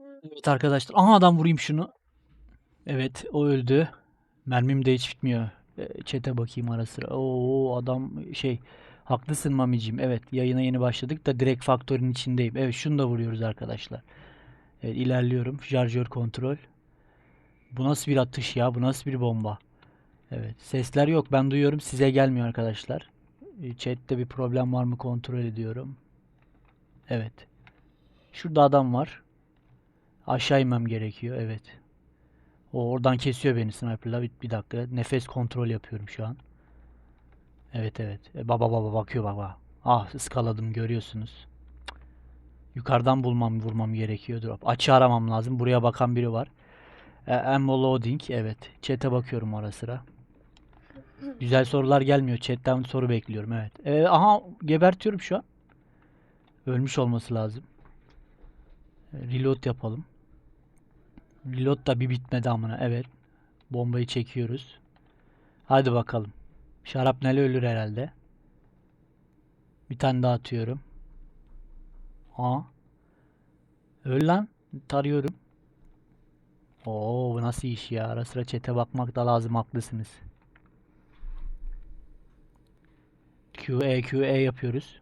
Evet arkadaşlar. Aha adam vurayım şunu. Evet o öldü. Mermim de hiç bitmiyor. E, Chat'e bakayım ara sıra. Oo adam şey. Haklısın Mamicim. Evet yayına yeni başladık da direkt faktörün içindeyim. Evet şunu da vuruyoruz arkadaşlar. Evet ilerliyorum. Şarjör kontrol. Bu nasıl bir atış ya? Bu nasıl bir bomba? Evet. Sesler yok. Ben duyuyorum. Size gelmiyor arkadaşlar. E, Chat'te bir problem var mı kontrol ediyorum. Evet. Şurada adam var. Aşağı inmem gerekiyor. Evet. O oradan kesiyor beni sniperla. Bir, bir dakika. Nefes kontrol yapıyorum şu an. Evet evet. E, baba baba bakıyor baba. Ah ıskaladım görüyorsunuz. Yukarıdan bulmam vurmam gerekiyor. Drop. Açı aramam lazım. Buraya bakan biri var. E, ammo loading. Evet. Chat'e bakıyorum ara sıra. Güzel sorular gelmiyor. Chat'ten soru bekliyorum. Evet. E, aha gebertiyorum şu an. Ölmüş olması lazım. E, Reload yapalım. Reload da bir bitmedi amına. Evet. Bombayı çekiyoruz. Hadi bakalım. Şarapnel ölür herhalde. Bir tane daha atıyorum. Aa. Öl lan. Tarıyorum. Oo bu nasıl iş ya? Ara sıra çete bakmak da lazım haklısınız. QE QE yapıyoruz.